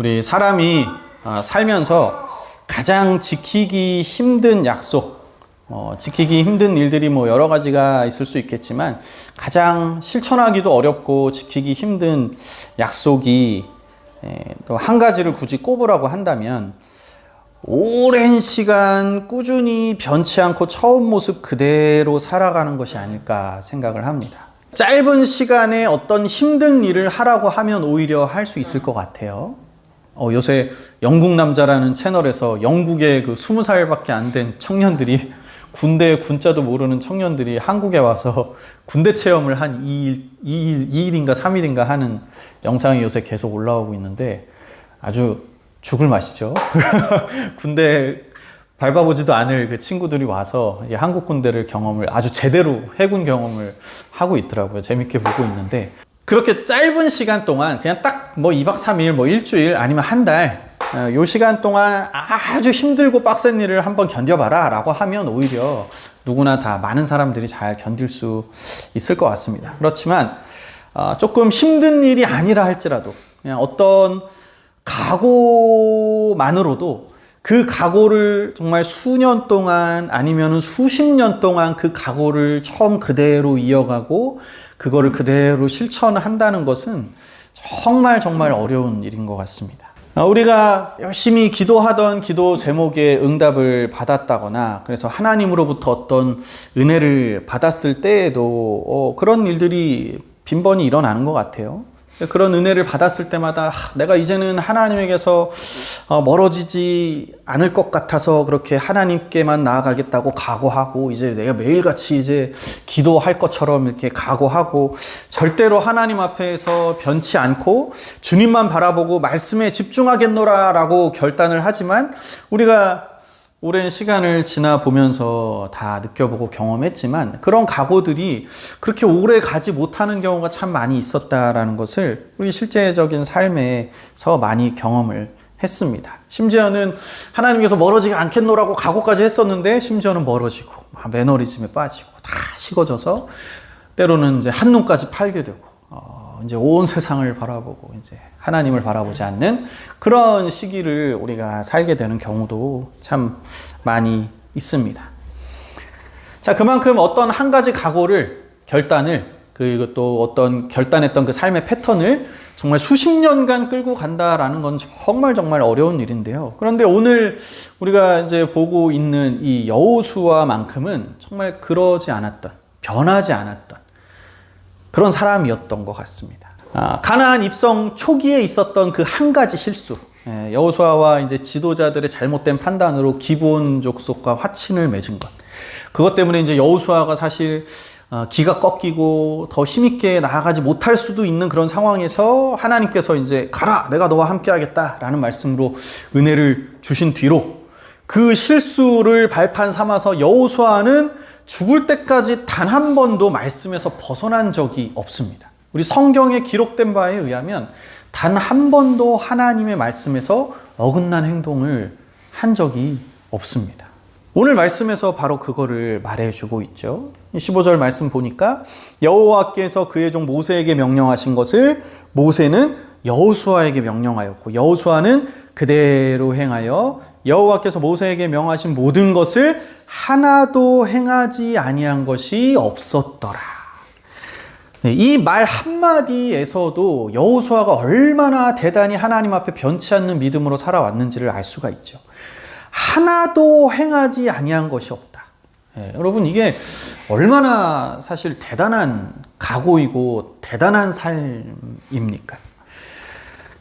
우리 사람이 아, 살면서 가장 지키기 힘든 약속, 어, 지키기 힘든 일들이 뭐 여러 가지가 있을 수 있겠지만 가장 실천하기도 어렵고 지키기 힘든 약속이 또 한 가지를 굳이 꼽으라고 한다면 오랜 시간 꾸준히 변치 않고 처음 모습 그대로 살아가는 것이 아닐까 생각을 합니다. 짧은 시간에 어떤 힘든 일을 하라고 하면 오히려 할 수 있을 것 같아요. 어, 요새 영국 남자라는 채널에서 영국의 그 20살밖에 안 된 청년들이 군대 군자도 모르는 청년들이 한국에 와서 군대 체험을 한 2일, 2일, 2일인가 3일인가 하는 영상이 요새 계속 올라오고 있는데 아주 죽을 맛이죠. 군대 밟아보지도 않을 그 친구들이 와서 이제 한국 군대를 경험을 아주 제대로 해군 경험을 하고 있더라고요. 재밌게 보고 있는데 그렇게 짧은 시간 동안 그냥 딱 뭐 2박 3일 뭐 일주일 아니면 한 달, 어, 요 시간 동안 아주 힘들고 빡센 일을 한번 견뎌봐라 라고 하면 오히려 누구나 다 많은 사람들이 잘 견딜 수 있을 것 같습니다. 그렇지만 어, 조금 힘든 일이 아니라 할지라도 그냥 어떤 각오만으로도 그 각오를 정말 수년 동안 아니면 수십 년 동안 그 각오를 처음 그대로 이어가고 그거를 그대로 실천한다는 것은 정말 정말 어려운 일인 것 같습니다. 아, 우리가 열심히 기도하던 기도 제목에 응답을 받았다거나 그래서 하나님으로부터 어떤 은혜를 받았을 때에도 어, 그런 일들이 빈번히 일어나는 것 같아요. 그런 은혜를 받았을 때마다 내가 이제는 하나님에게서 어, 멀어지지 않을 것 같아서 그렇게 하나님께만 나아가겠다고 각오하고 이제 내가 매일같이 이제 기도할 것처럼 이렇게 각오하고 절대로 하나님 앞에서 변치 않고 주님만 바라보고 말씀에 집중하겠노라라고 결단을 하지만 우리가 오랜 시간을 지나 보면서 다 느껴보고 경험했지만 그런 각오들이 그렇게 오래 가지 못하는 경우가 참 많이 있었다라는 것을 우리 실제적인 삶에서 많이 경험을 했습니다. 심지어는 하나님께서 멀어지지 않겠노라고 각오까지 했었는데 심지어는 멀어지고 매너리즘에 빠지고 다 식어져서 때로는 이제 한눈까지 팔게 되고 어, 이제 온 세상을 바라보고 이제 하나님을 바라보지 않는 그런 시기를 우리가 살게 되는 경우도 참 많이 있습니다. 자, 그만큼 어떤 한 가지 각오를, 결단을, 그리고 또 어떤 결단했던 그 삶의 패턴을 정말 수십 년간 끌고 간다라는 건 정말 정말 어려운 일인데요. 그런데 오늘 우리가 이제 보고 있는 이 여호수아만큼은 정말 그러지 않았던, 변하지 않았던 그런 사람이었던 것 같습니다. 아, 가나안 입성 초기에 있었던 그 한 가지 실수. 예, 여호수아와 이제 지도자들의 잘못된 판단으로 기본 족속과 화친을 맺은 것. 그것 때문에 이제 여호수아가 사실 어, 기가 꺾이고 더 힘있게 나아가지 못할 수도 있는 그런 상황에서 하나님께서 이제 가라, 내가 너와 함께하겠다라는 말씀으로 은혜를 주신 뒤로 그 실수를 발판 삼아서 여호수아는 죽을 때까지 단 한 번도 말씀에서 벗어난 적이 없습니다. 우리 성경에 기록된 바에 의하면 단 한 번도 하나님의 말씀에서 어긋난 행동을 한 적이 없습니다. 오늘 말씀에서 바로 그거를 말해주고 있죠. 15절 말씀 보니까 여호와께서 그의 종 모세에게 명령하신 것을 모세는 여호수아에게 명령하였고 여호수아는 그대로 행하여 여호와께서 모세에게 명하신 모든 것을 하나도 행하지 아니한 것이 없었더라. 네, 이말 한마디에서도 여호수아가 얼마나 대단히 하나님 앞에 변치 않는 믿음으로 살아왔는지를 알 수가 있죠. 하나도 행하지 아니한 것이 없다. 네, 여러분 이게 얼마나 사실 대단한 각오이고 대단한 삶입니까?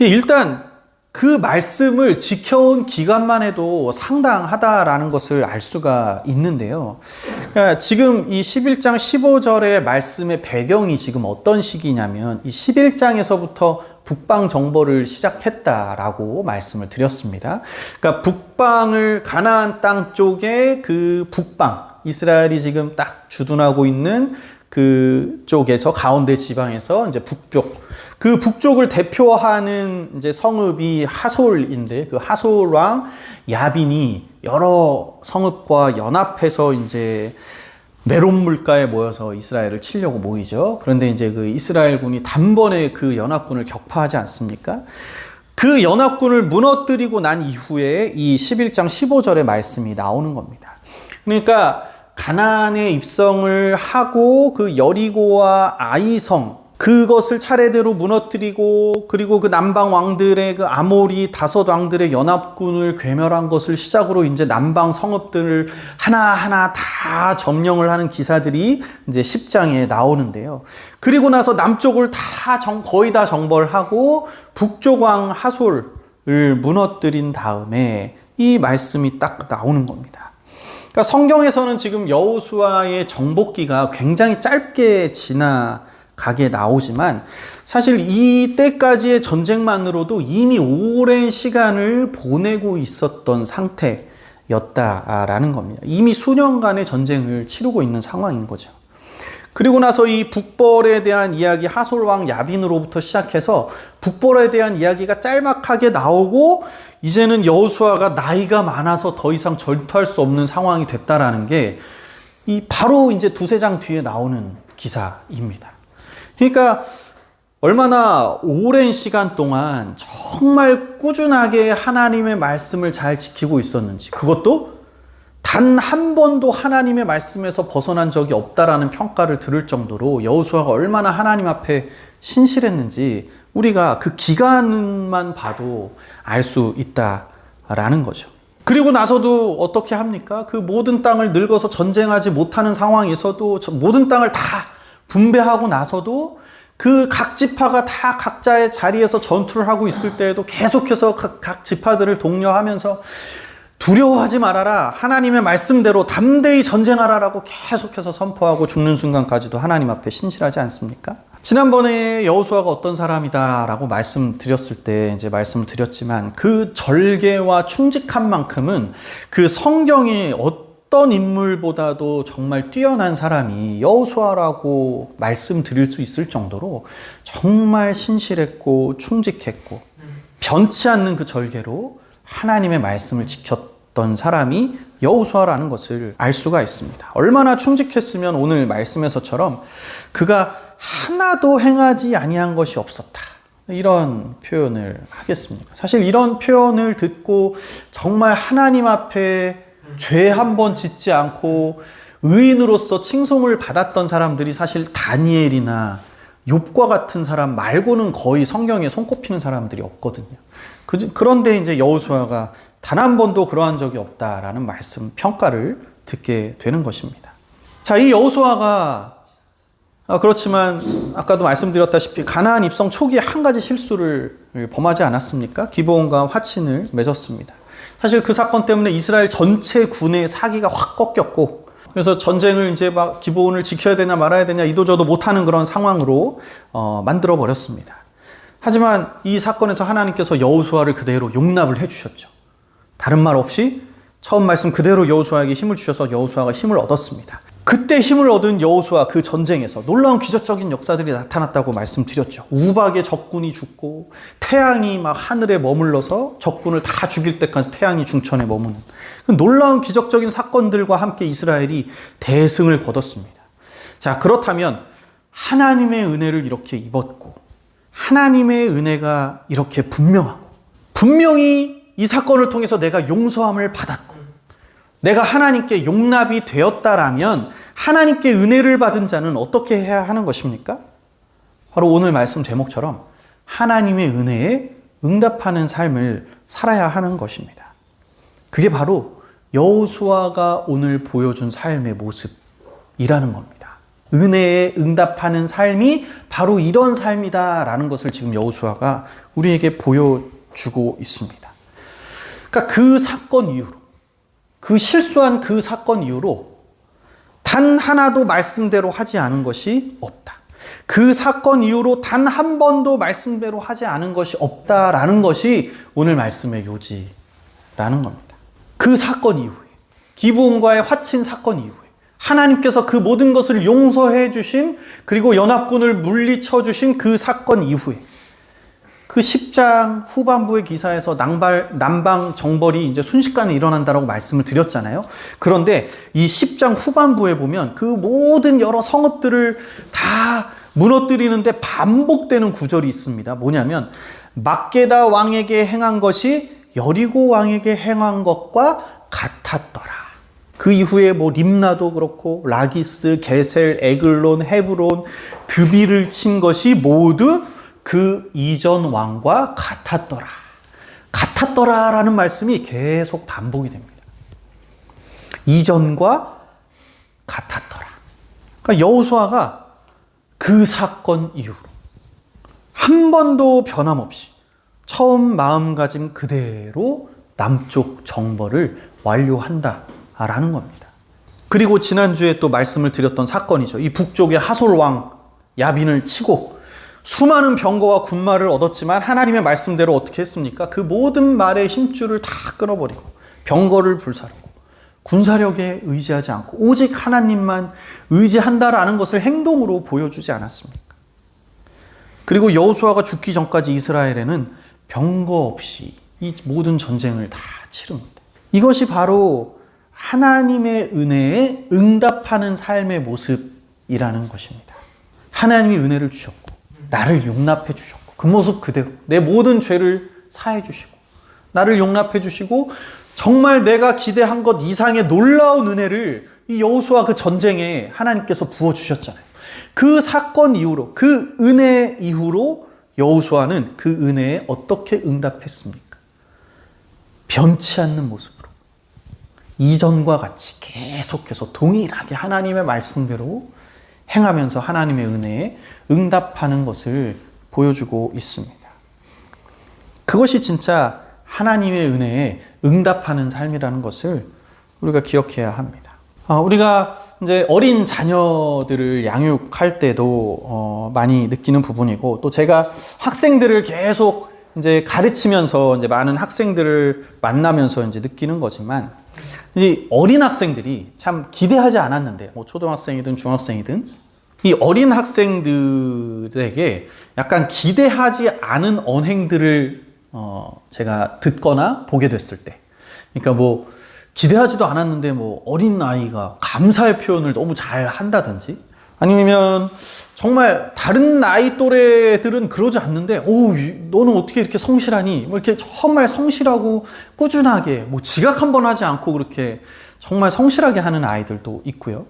일단 그 말씀을 지켜온 기간만 해도 상당하다라는 것을 알 수가 있는데요. 그러니까 지금 이 11장 15절의 말씀의 배경이 지금 어떤 시기냐면 이 11장에서부터 북방 정벌을 시작했다라고 말씀을 드렸습니다. 그러니까 북방을 가나안 땅 쪽에 그 북방 이스라엘이 지금 딱 주둔하고 있는 그 쪽에서 가운데 지방에서 이제 북쪽 그 북쪽을 대표하는 이제 성읍이 하솔인데 그 하솔 왕 야빈이 여러 성읍과 연합해서 이제 메론 물가에 모여서 이스라엘을 치려고 모이죠. 그런데 이제 그 이스라엘군이 단번에 그 연합군을 격파하지 않습니까? 그그 연합군을 무너뜨리고 난 이후에 이 11장 15절의 말씀이 나오는 겁니다. 그러니까 가나안에 입성을 하고 그 여리고와 아이성 그것을 차례대로 무너뜨리고 그리고 그 남방 왕들의 그 아모리 다섯 왕들의 연합군을 괴멸한 것을 시작으로 이제 남방 성읍들을 하나하나 다 점령을 하는 기사들이 이제 10장에 나오는데요. 그리고 나서 남쪽을 다 정, 거의 다 정벌하고 북쪽 왕 하솔을 무너뜨린 다음에 이 말씀이 딱 나오는 겁니다. 그러니까 성경에서는 지금 여호수아의 정복기가 굉장히 짧게 지나가게 나오지만 사실 이 때까지의 전쟁만으로도 이미 오랜 시간을 보내고 있었던 상태였다라는 겁니다. 이미 수년간의 전쟁을 치르고 있는 상황인 거죠. 그리고 나서 이 북벌에 대한 이야기 하솔왕 야빈으로부터 시작해서 북벌에 대한 이야기가 짤막하게 나오고 이제는 여호수아가 나이가 많아서 더 이상 전투할 수 없는 상황이 됐다라는 게 이 바로 이제 두세 장 뒤에 나오는 기사입니다. 그러니까 얼마나 오랜 시간 동안 정말 꾸준하게 하나님의 말씀을 잘 지키고 있었는지 그것도 단 한 번도 하나님의 말씀에서 벗어난 적이 없다라는 평가를 들을 정도로 여호수아가 얼마나 하나님 앞에 신실했는지 우리가 그 기간만 봐도 알 수 있다라는 거죠. 그리고 나서도 어떻게 합니까? 그 모든 땅을 늙어서 전쟁하지 못하는 상황에서도 저 모든 땅을 다 분배하고 나서도 그 각 지파가 다 각자의 자리에서 전투를 하고 있을 때에도 계속해서 각, 각 지파들을 독려하면서 두려워하지 말아라. 하나님의 말씀대로 담대히 전쟁하라라고 계속해서 선포하고 죽는 순간까지도 하나님 앞에 신실하지 않습니까? 지난번에 여호수아가 어떤 사람이다라고 말씀드렸을 때 이제 말씀을 드렸지만 그 절개와 충직한 만큼은 그 성경에 어떤 인물보다도 정말 뛰어난 사람이 여호수아라고 말씀드릴 수 있을 정도로 정말 신실했고 충직했고 변치 않는 그 절개로 하나님의 말씀을 지켰던 사람이 여호수아라는 것을 알 수가 있습니다. 얼마나 충직했으면 오늘 말씀에서처럼 그가 하나도 행하지 아니한 것이 없었다. 이런 표현을 하겠습니다. 사실 이런 표현을 듣고 정말 하나님 앞에 죄 한 번 짓지 않고 의인으로서 칭송을 받았던 사람들이 사실 다니엘이나 욥과 같은 사람 말고는 거의 성경에 손꼽히는 사람들이 없거든요. 그- 그런데 이제 여호수아가 단 한 번도 그러한 적이 없다라는 말씀 평가를 듣게 되는 것입니다. 자, 이 여호수아가 아, 그렇지만 아까도 말씀드렸다시피 가나안 입성 초기에 한 가지 실수를 범하지 않았습니까? 기브온과 화친을 맺었습니다. 사실 그 사건 때문에 이스라엘 전체 군의 사기가 확 꺾였고 그래서 전쟁을 이제 막 기브온을 지켜야 되냐 말아야 되냐 이도저도 못하는 그런 상황으로 어, 만들어 버렸습니다. 하지만 이 사건에서 하나님께서 여호수아를 그대로 용납을 해주셨죠. 다른 말 없이 처음 말씀 그대로 여호수아에게 힘을 주셔서 여호수아가 힘을 얻었습니다. 그때 힘을 얻은 여호수아 그 전쟁에서 놀라운 기적적인 역사들이 나타났다고 말씀드렸죠. 우박의 적군이 죽고 태양이 막 하늘에 머물러서 적군을 다 죽일 때까지 태양이 중천에 머무는 그 놀라운 기적적인 사건들과 함께 이스라엘이 대승을 거뒀습니다. 자, 그렇다면 하나님의 은혜를 이렇게 입었고 하나님의 은혜가 이렇게 분명하고 분명히 이 사건을 통해서 내가 용서함을 받았고 내가 하나님께 용납이 되었다라면 하나님께 은혜를 받은 자는 어떻게 해야 하는 것입니까? 바로 오늘 말씀 제목처럼 하나님의 은혜에 응답하는 삶을 살아야 하는 것입니다. 그게 바로 여호수아가 오늘 보여준 삶의 모습이라는 겁니다. 은혜에 응답하는 삶이 바로 이런 삶이다라는 것을 지금 여호수아가 우리에게 보여주고 있습니다. 그러니까 그 사건 이후로 그 실수한 그 사건 이후로 단 하나도 말씀대로 하지 않은 것이 없다. 그 사건 이후로 단 한 번도 말씀대로 하지 않은 것이 없다라는 것이 오늘 말씀의 요지라는 겁니다. 그 사건 이후에 기브온과의 화친 사건 이후에 하나님께서 그 모든 것을 용서해 주신 그리고 연합군을 물리쳐 주신 그 사건 이후에 그 10장 후반부의 기사에서 남발, 남방 정벌이 이제 순식간에 일어난다라고 말씀을 드렸잖아요. 그런데 이 10장 후반부에 보면 그 모든 여러 성읍들을 다 무너뜨리는데 반복되는 구절이 있습니다. 뭐냐면 막게다 왕에게 행한 것이 여리고 왕에게 행한 것과 같았더라. 그 이후에 뭐 림나도 그렇고 라기스, 게셀, 에글론, 헤브론, 드비를 친 것이 모두 그 이전 왕과 같았더라. 같았더라라는 말씀이 계속 반복이 됩니다. 이전과 같았더라. 그러니까 여호수아가 그 사건 이후로 한 번도 변함없이 처음 마음가짐 그대로 남쪽 정벌을 완료한다라는 겁니다. 그리고 지난주에 또 말씀을 드렸던 사건이죠. 이 북쪽의 하솔 왕 야빈을 치고 수많은 병거와 군마를 얻었지만 하나님의 말씀대로 어떻게 했습니까? 그 모든 말의 힘줄을 다 끊어버리고 병거를 불사르고 군사력에 의지하지 않고 오직 하나님만 의지한다라는 것을 행동으로 보여주지 않았습니까? 그리고 여호수아가 죽기 전까지 이스라엘에는 병거 없이 이 모든 전쟁을 다 치릅니다. 이것이 바로 하나님의 은혜에 응답하는 삶의 모습이라는 것입니다. 하나님이 은혜를 주셨고 나를 용납해 주셨고 그 모습 그대로 내 모든 죄를 사해 주시고 나를 용납해 주시고 정말 내가 기대한 것 이상의 놀라운 은혜를 이 여호수아 그 전쟁에 하나님께서 부어 주셨잖아요. 그 사건 이후로 그 은혜 이후로 여호수아는 그 은혜에 어떻게 응답했습니까? 변치 않는 모습으로 이전과 같이 계속해서 동일하게 하나님의 말씀대로 행하면서 하나님의 은혜에 응답하는 것을 보여주고 있습니다. 그것이 진짜 하나님의 은혜에 응답하는 삶이라는 것을 우리가 기억해야 합니다. 아, 우리가 이제 어린 자녀들을 양육할 때도 어, 많이 느끼는 부분이고 또 제가 학생들을 계속 이제 가르치면서 이제 많은 학생들을 만나면서 이제 느끼는 거지만 이 어린 학생들이 참 기대하지 않았는데 뭐 초등학생이든 중학생이든 이 어린 학생들에게 약간 기대하지 않은 언행들을 어 제가 듣거나 보게 됐을 때. 그러니까 뭐 기대하지도 않았는데 뭐 어린 아이가 감사의 표현을 너무 잘 한다든지 아니면 정말 다른 나이 또래들은 그러지 않는데 오 너는 어떻게 이렇게 성실하니? 뭐 이렇게 정말 성실하고 꾸준하게 뭐 지각 한 번 하지 않고 그렇게 정말 성실하게 하는 아이들도 있고요.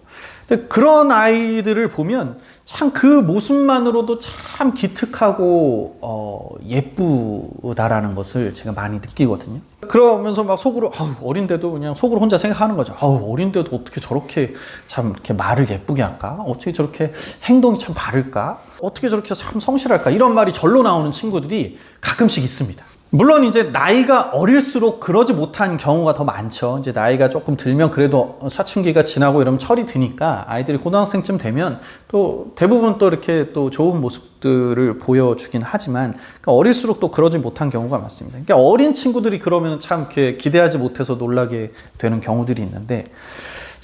근데 그런 아이들을 보면 참 그 모습만으로도 참 기특하고 어, 예쁘다라는 것을 제가 많이 느끼거든요. 그러면서 막 속으로 아우 어린데도 그냥 속으로 혼자 생각하는 거죠. 아우 어린데도 어떻게 저렇게 참 이렇게 말을 예쁘게 할까? 어떻게 저렇게 행동이 참 바를까? 어떻게 저렇게 참 성실할까? 이런 말이 절로 나오는 친구들이 가끔씩 있습니다. 물론 이제 나이가 어릴수록 그러지 못한 경우가 더 많죠. 이제 나이가 조금 들면 그래도 사춘기가 지나고 이러면 철이 드니까 아이들이 고등학생쯤 되면 또 대부분 또 이렇게 또 좋은 모습들을 보여주긴 하지만 그러니까 어릴수록 또 그러지 못한 경우가 많습니다. 그러니까 어린 친구들이 그러면 참 이렇게 기대하지 못해서 놀라게 되는 경우들이 있는데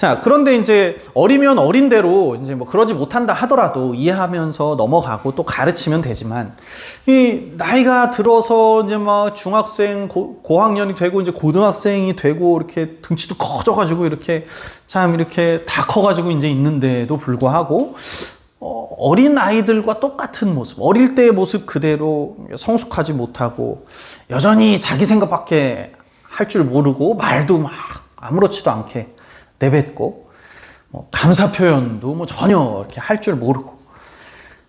자, 그런데 이제 어리면 어린 대로 이제 뭐 그러지 못한다 하더라도 이해하면서 넘어가고 또 가르치면 되지만 이 나이가 들어서 이제 막 중학생 고, 고학년이 되고 이제 고등학생이 되고 이렇게 등치도 커져 가지고 이렇게 참 이렇게 다 커 가지고 이제 있는데도 불구하고 어, 어린 아이들과 똑같은 모습, 어릴 때의 모습 그대로 성숙하지 못하고 여전히 자기 생각밖에 할 줄 모르고 말도 막 아무렇지도 않게 내뱉고 뭐 감사 표현도 뭐 전혀 이렇게 할 줄 모르고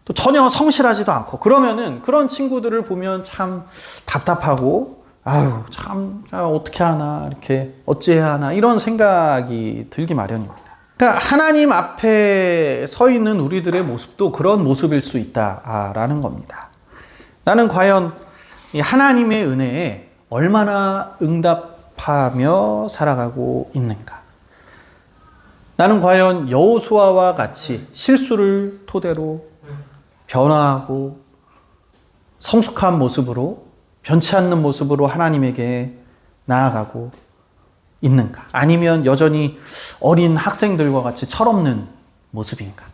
또 전혀 성실하지도 않고 그러면은 그런 친구들을 보면 참 답답하고 아유 참 어떻게 하나 이렇게 어찌해야 하나 이런 생각이 들기 마련입니다. 그러니까 하나님 앞에 서 있는 우리들의 모습도 그런 모습일 수 있다라는 겁니다. 나는 과연 이 하나님의 은혜에 얼마나 응답하며 살아가고 있는가? 나는 과연 여호수아와 같이 실수를 토대로 변화하고 성숙한 모습으로 변치 않는 모습으로 하나님에게 나아가고 있는가? 아니면 여전히 어린 학생들과 같이 철없는 모습인가?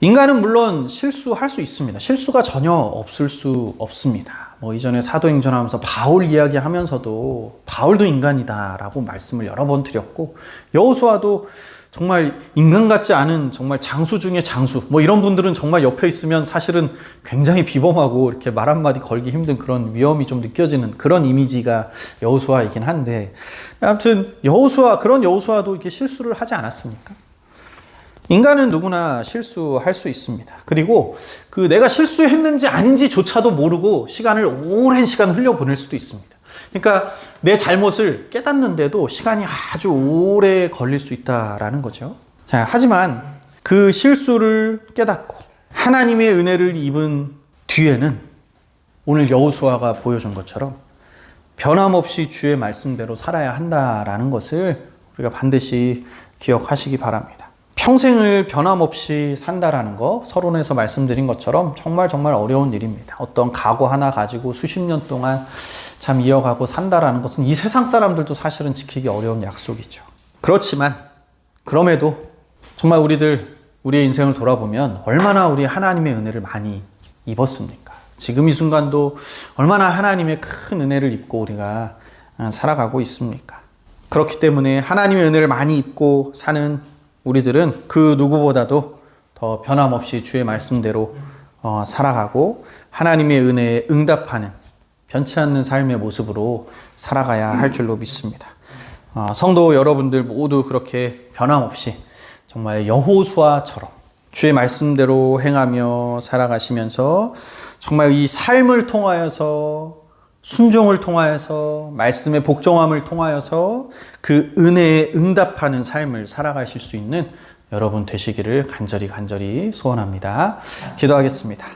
인간은 물론 실수할 수 있습니다. 실수가 전혀 없을 수 없습니다. 뭐 이전에 사도행전 하면서 바울 이야기 하면서도 바울도 인간이다라고 말씀을 여러 번 드렸고 여호수아도 정말 인간 같지 않은 정말 장수 중에 장수 뭐 이런 분들은 정말 옆에 있으면 사실은 굉장히 비범하고 이렇게 말 한마디 걸기 힘든 그런 위험이 좀 느껴지는 그런 이미지가 여호수아이긴 한데 아무튼 여호수아 그런 여호수아도 이렇게 실수를 하지 않았습니까? 인간은 누구나 실수할 수 있습니다. 그리고 그 내가 실수했는지 아닌지조차도 모르고 시간을 오랜 시간 흘려보낼 수도 있습니다. 그러니까 내 잘못을 깨닫는데도 시간이 아주 오래 걸릴 수 있다라는 거죠. 자, 하지만 그 실수를 깨닫고 하나님의 은혜를 입은 뒤에는 오늘 여호수아가 보여준 것처럼 변함없이 주의 말씀대로 살아야 한다라는 것을 우리가 반드시 기억하시기 바랍니다. 평생을 변함없이 산다라는 거 서론에서 말씀드린 것처럼 정말 정말 어려운 일입니다. 어떤 각오 하나 가지고 수십 년 동안 참 이어가고 산다라는 것은 이 세상 사람들도 사실은 지키기 어려운 약속이죠. 그렇지만 그럼에도 정말 우리들 우리의 인생을 돌아보면 얼마나 우리 하나님의 은혜를 많이 입었습니까? 지금 이 순간도 얼마나 하나님의 큰 은혜를 입고 우리가 살아가고 있습니까? 그렇기 때문에 하나님의 은혜를 많이 입고 사는 우리들은 그 누구보다도 더 변함없이 주의 말씀대로 어, 살아가고 하나님의 은혜에 응답하는 변치 않는 삶의 모습으로 살아가야 할 줄로 믿습니다. 어, 성도 여러분들 모두 그렇게 변함없이 정말 여호수아처럼 주의 말씀대로 행하며 살아가시면서 정말 이 삶을 통하여서 순종을 통하여서 말씀의 복종함을 통하여서 그 은혜에 응답하는 삶을 살아가실 수 있는 여러분 되시기를 간절히 간절히 소원합니다. 기도하겠습니다.